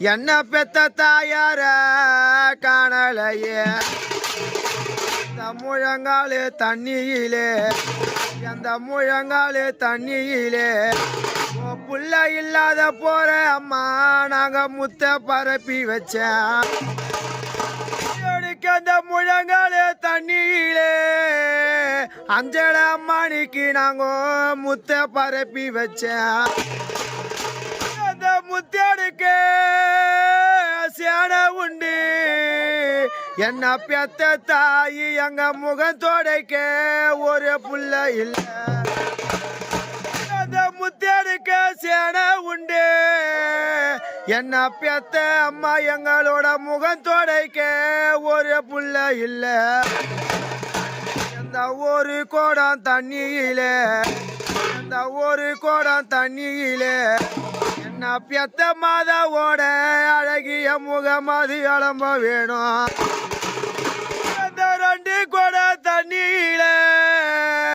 என்ன பெத்த தாயார காணலையே? இந்த தண்ணியிலே எந்த முழங்காலே தண்ணியிலே? புள்ள இல்லாத போற அம்மா நாங்க முத்த பரப்பி வச்சேன் அந்த முழங்காலே தண்ணியிலே அஞ்சல அம்மானிக்கு நாங்க முத்த பரப்பி வச்சேன் அந்த முத்த என்ன பெத்த தாயி எங்க முகத்தோடைக்க ஒரு புள்ள இல்ல. அந்த முத்தேடுக்க சேன உண்டு. என்ன பெத்த அம்மா எங்களோட முகத்தோடைக்க ஒரு புள்ள இல்ல. எந்த ஒரு கோடம் தண்ணியிலே இந்த ஒரு கோடம் தண்ணியிலே என்ன பெத்த மாதாவோட அழகிய முகம் அது அலம்ப வேணும்.